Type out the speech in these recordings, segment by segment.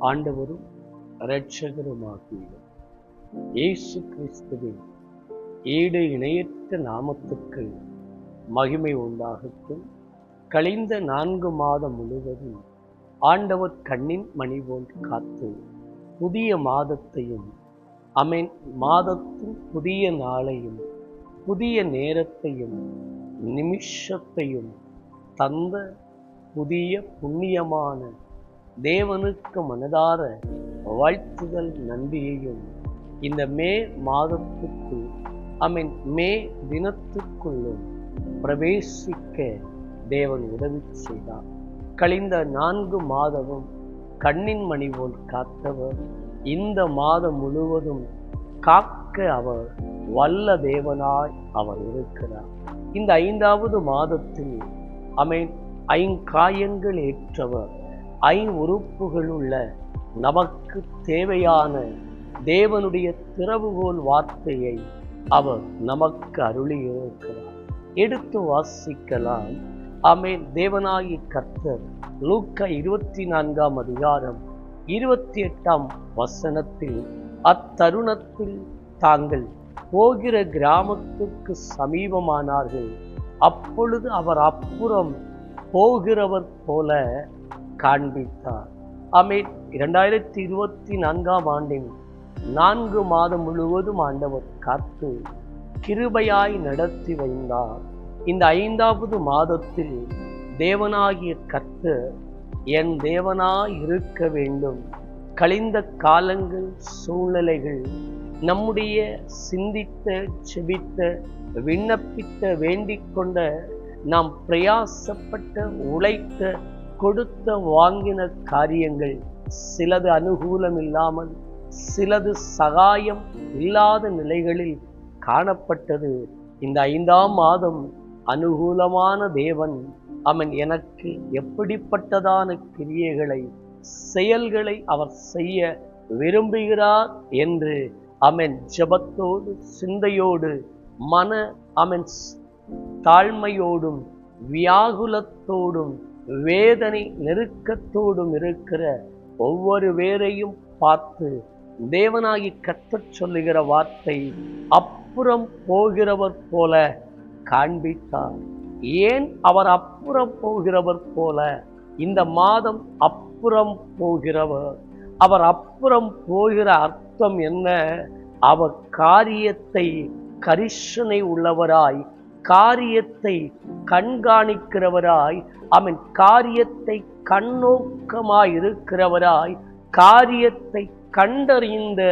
ஆண்டவரும் இரட்சகருமாகிய இயேசு கிறிஸ்துவின் ஈடு இணையற்ற நாமத்துக்கு மகிமை உண்டாகட்டும். கழிந்த நான்கு மாதம் முழுவதும் ஆண்டவர் கண்ணின் மணி போன்று காத்து புதிய மாதத்தையும் அமேன் மாதத்தின் புதிய நாளையும் புதிய நேரத்தையும் நிமிஷத்தையும் தந்த புதிய புண்ணியமான தேவனுக்கு மனதார வாழ்த்துதல் நன்றியையும் இந்த மே மாதத்துக்குள் ஐ மீன் மே தினத்துக்குள்ளும் பிரவேசிக்க தேவன் உதவி செய்தார். கழிந்த நான்கு மாதமும் கண்ணின் மணி போல் காத்தவர் இந்த மாதம் முழுவதும் காக்க அவர் வல்ல தேவனாய் அவர் இருக்கிறார். இந்த ஐந்தாவது மாதத்தில் அமேன் ஐங்காயங்கள் ஏற்றவர் ஐ உறுப்புகளுள்ள நமக்கு தேவையான தேவனுடைய திறவுகோல் வார்த்தையை அவர் நமக்கு அருளியிருக்கிறார். எடுத்து வாசிக்கலாம். ஆமேன். தேவனாகி கர்த்தர் லூக்கா இருபத்தி நான்காம் அதிகாரம் இருபத்தி எட்டாம் வசனத்தில் அத்தருணத்தில் தாங்கள் போகிற கிராமத்துக்கு சமீபமானார்கள். அப்பொழுது அவர் அப்புறம் போகிறவர் போல காண்பித்தார். ஆமேன். இரண்டாயிரத்தி இருபத்தி நான்காம் ஆண்டின் நான்கு மாதம் முழுவதும் ஆண்டவர் காத்து கிருபையாய் நடத்தி வைந்தார். இந்த ஐந்தாவது மாதத்தில் தேவனாகிய கத்து என் தேவனாய் இருக்க வேண்டும். கழிந்த காலங்கள் சூழ்நிலைகள் நம்முடைய சிந்தித்த செபித்த விண்ணப்பித்த வேண்டிக் கொண்ட நாம் பிரயாசப்பட்ட உழைத்த கொடுத்த வாங்கின காரியங்கள் சிலது அனுகூலம் இல்லாமல் சிலது சகாயம் இல்லாத நிலைகளில் காணப்பட்டது. இந்த ஐந்தாம் மாதம் அனுகூலமான தேவன் அவன் எனக்கு எப்படிப்பட்டதான கிரியைகளை செயல்களை அவர் செய்ய விரும்புகிறார் என்று அவன் ஜபத்தோடு சிந்தையோடு மன அவன் தாழ்மையோடும் வியாகுலத்தோடும் வேதனை நெருக்கத்தோடும் இருக்கிற ஒவ்வொரு வேரையும் பார்த்து தேவனாகி கத்தச் சொல்லுகிற வார்த்தை அப்புறம் போகிறவர் போல காண்பித்தார். ஏன் அவர் அப்புறம் போகிறவர் போல? இந்த மாதம் அப்புறம் போகிறவர். அவர் அப்புறம் போகிற அர்த்தம் என்ன? அவர் காரியத்தை கரிசனை உள்ளவராய் காரியத்தை கண்காணிக்கிறவராய் அவன் காரியத்தை கண்ணோக்கமாய் இருக்கிறவராய் காரியத்தை கண்டறிந்த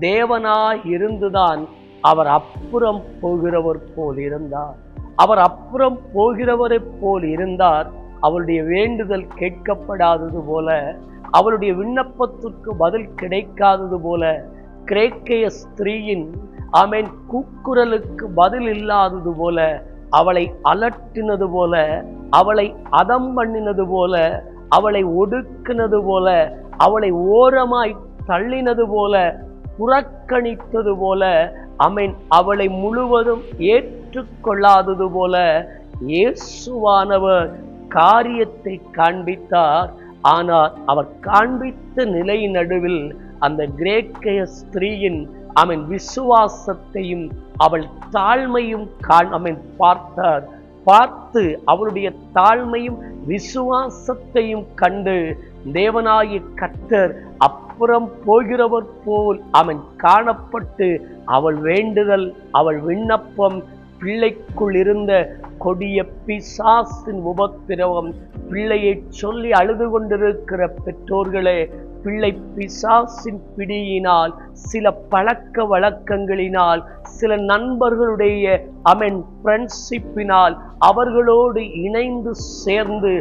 தேவனாய் இருந்துதான் அவர் அப்புறம் போகிறவர் போல் இருந்தார். அவர் அப்புறம் போகிறவரைப் போல் இருந்தார். அவருடைய வேண்டுதல் கேட்கப்படாதது போல அவளுடைய விண்ணப்பத்திற்கு பதில் கிடைக்காதது போல கிரேக்கைய ஸ்திரீயின் ஆமேன். கூக்குரலுக்கு பதில் இல்லாதது போல அவளை அலட்டினது போல அவளை அதம் பண்ணினது போல அவளை ஒடுக்கினது போல அவளை ஓரமாய் தள்ளினது போல புறக்கணித்தது போல அமேன் அவளை முழுவதும் ஏற்றுக்கொள்ளாதது போல இயேசுவானவர் காரியத்தை காண்பித்தார். ஆனால் அவர் காண்பித்த நிலை நடுவில் அந்த கிரேக்கைய ஸ்திரீயின் அவன் விசுவாசத்தையும் அவள் தாழ்மையும் காண் அவன் பார்த்தார். பார்த்து அவளுடைய தாழ்மையும் விசுவாசத்தையும் கண்டு தேவனாய கத்தர் அப்புறம் போகிறவர் போல் அவன் காணப்பட்டு அவள் வேண்டுதல் அவள் விண்ணப்பம் பிள்ளைக்குள் இருந்த கொடிய பிசாசின் உபத்திரவம் பிள்ளையை சொல்லி அழுது கொண்டிருக்கிற பெற்றோர்களே பிள்ளை பிசாசின் பிடியினால் சில பழக்க வழக்கங்களினால் சில நண்பர்களுடைய அமென் ஃப்ரெண்ட்ஷிப்பினால் அவர்களோடு இணைந்து சேர்ந்து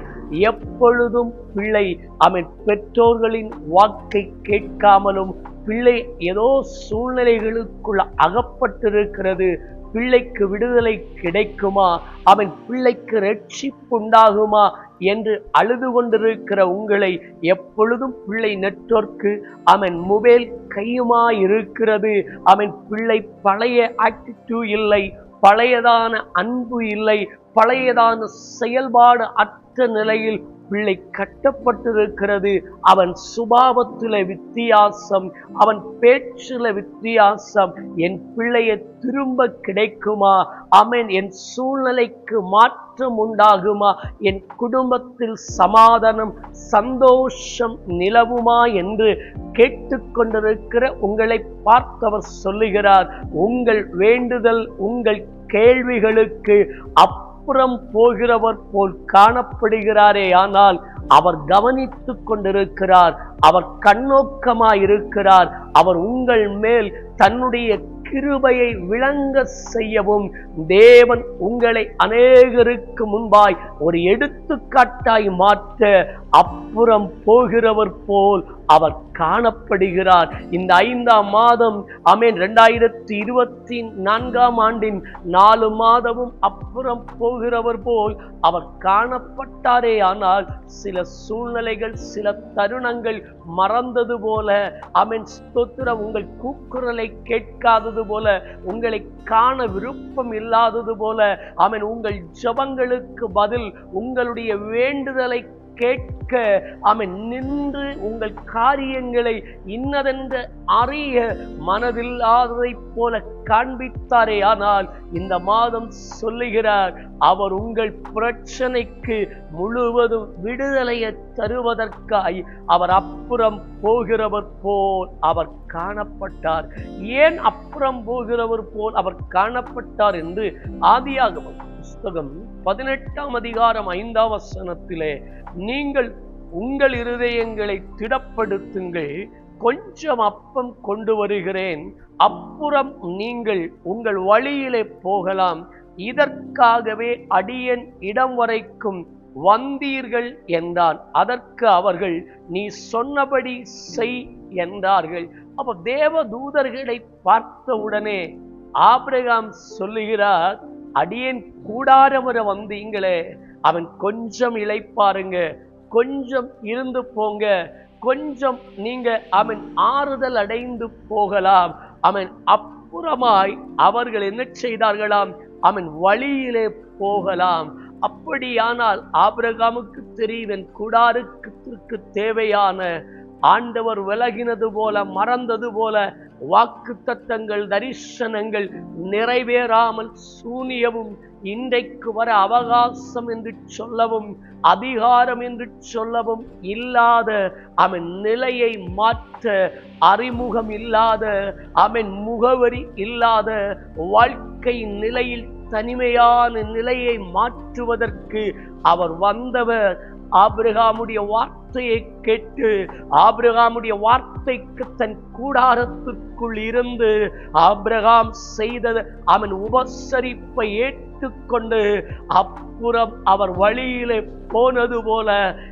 எப்பொழுதும் பிள்ளை அவன் பெற்றோர்களின் வாக்கை கேட்காமலும் பிள்ளை ஏதோ சூழ்நிலைகளுக்குள் அகப்பட்டிருக்கிறது பிள்ளைக்கு விடுதலை கிடைக்குமா அவன் பிள்ளைக்கு ரட்சிப்புண்டாகுமா என்று அழுது கொண்டிருக்கிற உங்களை எப்பொழுதும் பிள்ளை நெட்வொர்க்கு அவன் மொபைல் கையுமா இருக்கிறது அவன் பிள்ளை பழைய ஆக்டிடியூ இல்லை பழையதான அன்பு இல்லை பழையதான செயல்பாடு அற்ற நிலையில் பிள்ளை கட்டப்பட்டிருக்கிறது. அவன் சுபாவத்தில் வித்தியாசம் அவன் பேச்சில் வித்தியாசம். என் பிள்ளையை திரும்ப கிடைக்குமா? அவன் என் சூழ்நிலைக்கு மாற்றம் உண்டாகுமா? என் குடும்பத்தில் சமாதானம் சந்தோஷம் நிலவுமா என்று கேட்டுக்கொண்டிருக்கிற உங்களை பார்த்தவர் சொல்லுகிறார் உங்கள் வேண்டுதல் உங்கள் கேள்விகளுக்கு அப் அப்புறம் போகிறவர் போல் காணப்படுகிறாரே ஆனால் அவர் கவனித்துக் கொண்டிருக்கிறார். அவர் கண்ணோக்கமாய் இருக்கிறார் அவர் உங்கள் மேல் தன்னுடைய கிருபையை விளங்க செய்யவும் தேவன் உங்களை அநேகருக்கு முன்பாய் ஒரு எடுத்துக்காட்டாய் மாற்ற அப்புறம் போகிறவர் போல் அவர் காணப்படுகிறார். இந்த ஐந்தாம் மாதம் அமேன் ரெண்டாயிரத்தி இருபத்தி நான்காம் ஆண்டின் நாலு மாதமும் அப்புறம் போகிறவர் போல் அவர் காணப்பட்டாரே. ஆனால் சில சூழ்நிலைகள் சில தருணங்கள் மறந்தது போல அமேன் ஸ்தோத்திரம் உங்கள் கூக்குரலை கேட்காதது போல உங்களை காண விருப்பம் இல்லாதது போல அவன் உங்கள் ஜபங்களுக்கு பதில் உங்களுடைய வேண்டுதலை கேட்க அவன் நின்று உங்கள் காரியங்களை இன்னதென்ற அறிய மனதில்லாததைப் போல காண்பித்தாரே ஆனால் இந்த மாதம் சொல்லுகிறார் அவர் உங்கள் பிரச்சனைக்கு முழுவதும் விடுதலையை தருவதற்காய். அவர் அப்புறம் போகிறவர் போல் அவர் காணப்பட்டார். ஏன் அப்புறம் போகிறவர் போல் அவர் காணப்பட்டார் என்று ஆதியாகவும் புஸ்தகம் பதினெட்டாம் அதிகாரம் ஐந்தாம் வசனத்திலே நீங்கள் உங்கள் இருதயங்களை திடப்படுத்துங்கள் கொஞ்சம் அப்பம் கொண்டு வருகிறேன் அப்புறம் நீங்கள் உங்கள் வழியிலே போகலாம். இதற்காகவே அடியன் இடம் வரைக்கும் வந்தீர்கள் என்றான். அதற்கு அவர்கள் நீ சொன்னபடி செய் என்றார்கள். அப்ப தேவ தூதர்களை பார்த்த உடனே ஆபிரகாம் சொல்லுகிறார் அடியேன் கூடாரம் வர வந்தீங்களே அவன் கொஞ்சம் இழைப்பாருங்க கொஞ்சம் இருந்து போங்க கொஞ்சம் நீங்க அவன் ஆறுதல் அடைந்து போகலாம் அவன் அப்புறமாய் அவர்கள் என்ன செய்தார்களாம் அவன் வழியிலே போகலாம் அப்படியானால் ஆபிரகாமுக்கு தெரியுதன் குடாருக்கு தேவையான ஆண்டவர் விலகினது போல மறந்தது போல வாக்கு தத்தங்கள் தரிசனங்கள் நிறைவேறாமல் சூனியவும் இன்றைக்கு வர அவகாசம் என்று சொல்லவும் அதிகாரம் என்று சொல்லவும் இல்லாத அவன் நிலையை மாற்ற அறிமுகம் இல்லாத அவன் முகவரி இல்லாத வாழ்க்கை நிலையில் தனிமையான நிலையை மாற்றுவதற்கு அவர் வந்தவர். ஆபிரகாமுடைய வார்த்தையை கேட்டு ஆபிரகாமுடைய வார்த்தைக்கு தன் கூடாரத்துக்குள் இருந்து ஆபிரகாம் செய்தது அவன் உபசரிப்பை ஏற்றுக்கொண்டு அப்புறம் அவர் வழியிலே போனது போல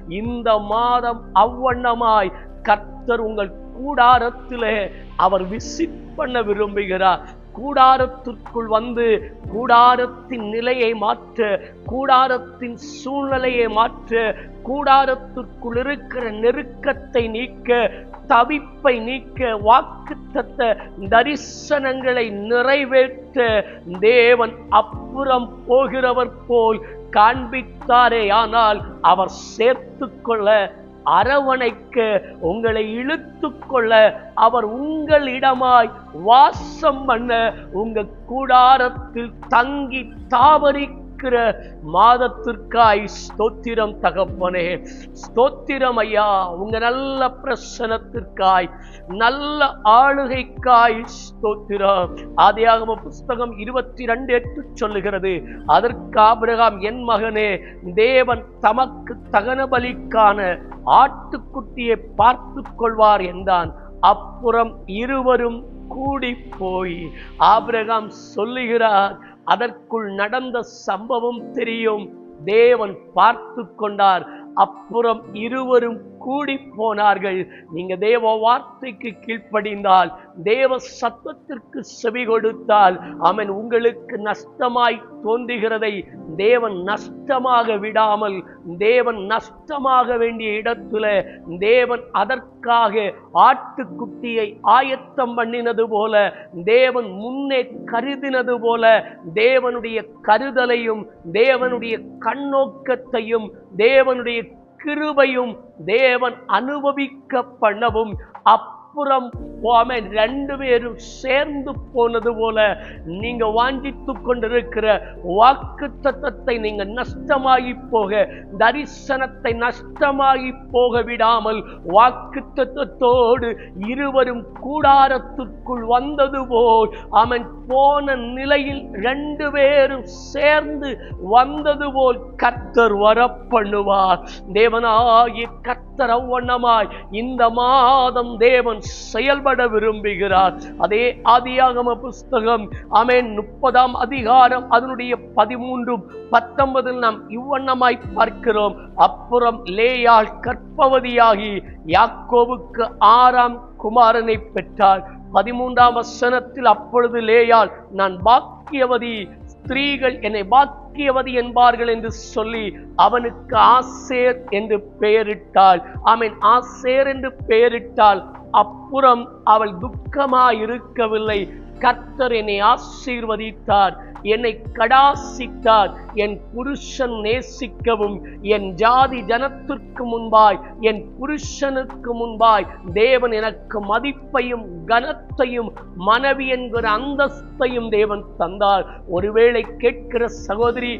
இந்த மாதம் அவ்வண்ணமாய் கர்த்தர் உங்கள் கூடாரத்திலே அவர் விசிட் பண்ண விரும்புகிறார். கூடாரத்திற்குள் வந்து கூடாரத்தின் நிலையை மாற்ற கூடாரத்தின் சூழ்நிலையை மாற்ற கூடாரத்திற்குள் இருக்கிற நெருக்கத்தை நீக்க தவிப்பை நீக்க வாக்குத்தத்த தரிசனங்களை நிறைவேற்ற. தேவன் அப்புறம் போகிறவர் போல் காண்பித்தாரே ஆனால் அவர் சேர்த்து கொள்ள அரவணைக்க உங்களை இழுத்து கொள்ள அவர் உங்களிடமாய் வாசம் பண்ண உங்க கூடாரத்தில் தங்கி இருக்கிற மாதத்திற்காய் ஸ்தோத்திரம் தகப்பனே. ஸ்தோத்திரம் ஐயா உங்க நல்ல பிரசனத்திற்காய் நல்ல ஆளுகைக்காய் ஸ்தோத்திரம். ஆதியாகம புஸ்தகம் இருபத்தி ரெண்டு எட்டு சொல்லுகிறது அதற்கு ஆபிரகாம் என் மகனே தேவன் தமக்கு தகன பலிக்கான ஆட்டுக்குட்டியை பார்த்து கொள்வார் என்றான். அப்புறம் இருவரும் கூடி போய் ஆபிரகாம் சொல்லுகிறார் அதற்குள் நடந்த சம்பவம் தெரியும். தேவன் பார்த்து கொண்டார். அப்புறம் இருவரும் கூடி போனார்கள். நீங்க தேவ வார்த்தைக்கு கீழ்ப்படிந்தால் தேவ சத்தத்திற்கு செவி கொடுத்தால் அவன் உங்களுக்கு நஷ்டமாய் தோன்றுகிறதை தேவன் நஷ்டமாக விடாமல் தேவன் நஷ்டமாக வேண்டிய இடத்துல தேவன் அதற்காக ஆட்டுக்குட்டியை ஆயத்தம் பண்ணினது போல தேவன் முன்னே கருதினது போல தேவனுடைய கருதலையும் தேவனுடைய கண்ணோக்கத்தையும் தேவனுடைய கிருபையும் தேவன் அனுபவிக்க பண்ணவும் அப்புறம் போமே ரெண்டு பேரும் சேர்ந்து போனது போல நீங்க வாஞ்சித்து கொண்டிருக்கிற வாக்கு தத்தத்தை நீங்க நஷ்டமாகி போக தரிசனத்தை நஷ்டமாகி போக விடாமல் வாக்கு தத்தத்தோடு இருவரும் கூடாரத்திற்குள் வந்தது போல் அவன் போன நிலையில் ரெண்டு பேரும் சேர்ந்து வந்தது போல் கர்த்தர் வரப்பண்ணுவார். தேவனாகிய கர்த்தர் அவ்வண்ணமாய் இந்த மாதம் தேவன் செயல்பட விரும்புகிறார். அதே ஆதியாகம புஸ்தகம் அமேன் முப்பதாம் அதிகாரம் அதனுடைய பதிமூன்றும் பத்தொன்பதில் நாம் இவ்வண்ணமாய் பார்க்கிறோம். அப்புறம் லேயாள் கற்பவதியாகி யாக்கோவுக்கு ஆறாம் குமாரனை பெற்றார் பதிமூன்றாம் வசனத்தில் அப்பொழுது லேயாள் நான் பாக்கியவதி ஸ்திரீகள் என்னை பாக்கியவதி என்பார்கள் என்று சொல்லி அவனுக்கு ஆசேர் என்று பெயரிட்டாள். அவன் ஆசேர் என்று பெயரிட்டால் அப்புறம் அவள் துக்கமாயிருக்கவில்லை. கர்த்தர் என்னை ஆசீர்வதித்தார் என்னை கடாசித்தார். என் புருஷன் நேசிக்கவும் என் ஜாதி ஜனத்திற்கு முன்பாய் என் புருஷனுக்கு முன்பாய் தேவன் எனக்கு மதிப்பையும் கனத்தையும் மனைவி என்கிற அந்தஸ்தையும் தேவன் தந்தார். ஒருவேளை கேட்கிற சகோதரி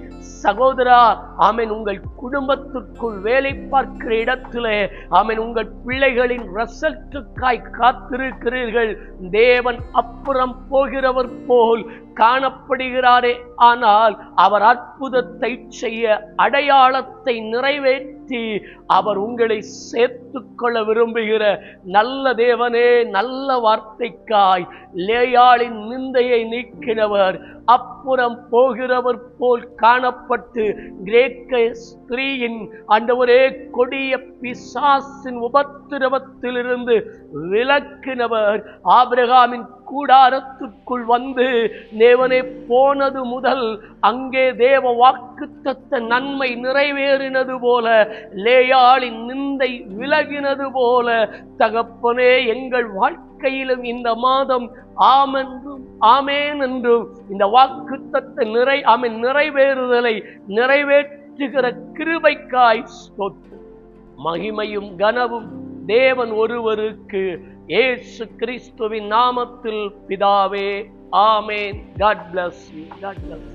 சகோதரா அவன் உங்கள் குடும்பத்திற்குள் வேலை பார்க்கிற இடத்திலே அவன் உங்கள் பிள்ளைகளின் ரசத்துக்காய் காத்திருக்கிறீர்கள். தேவன் அப்புறம் போகிறவர் போல் காணப்படுகிறாரே. ஆனால் அவர் அற்புதத்தை செய்ய அடையாளத்தை நிறைவேற்ற அவர் உங்களை சேர்த்துக் கொள்ள விரும்புகிற நல்ல தேவனே நல்ல வார்த்தைக்காய் லேயாளின் நிந்தையை நீக்கினவர் அப்புறம் போகிறவர் போல் காணப்பட்டு கிரேக்க ஸ்திரீயின் அண்டவரே கொடிய பிசாசின் உபத்திரவத்திலிருந்து விளக்கினவர் ஆபிரகாமின் கூடாரத்துக்குள் வந்து தேவனே போனது முதல் அங்கே தேவ வாக்குத்தத்த நன்மை நிறைவேறினது போல லேயாளின் நிந்தை விலகினது போல தகப்பனே எங்கள் வாழ்க்கையிலும் இந்த மாதம் ஆமென்றும் ஆமேன் என்றும் இந்த வாக்குத்தத்த நிறை ஆமென் நிறைவேறுதலை நிறைவேற்றுகிற கிருபைக்காய் மகிமையும் கனவும் தேவன் ஒருவருக்கு ஏசு கிறிஸ்துவின் நாமத்தில் பிதாவே ஆமேன். God bless God bless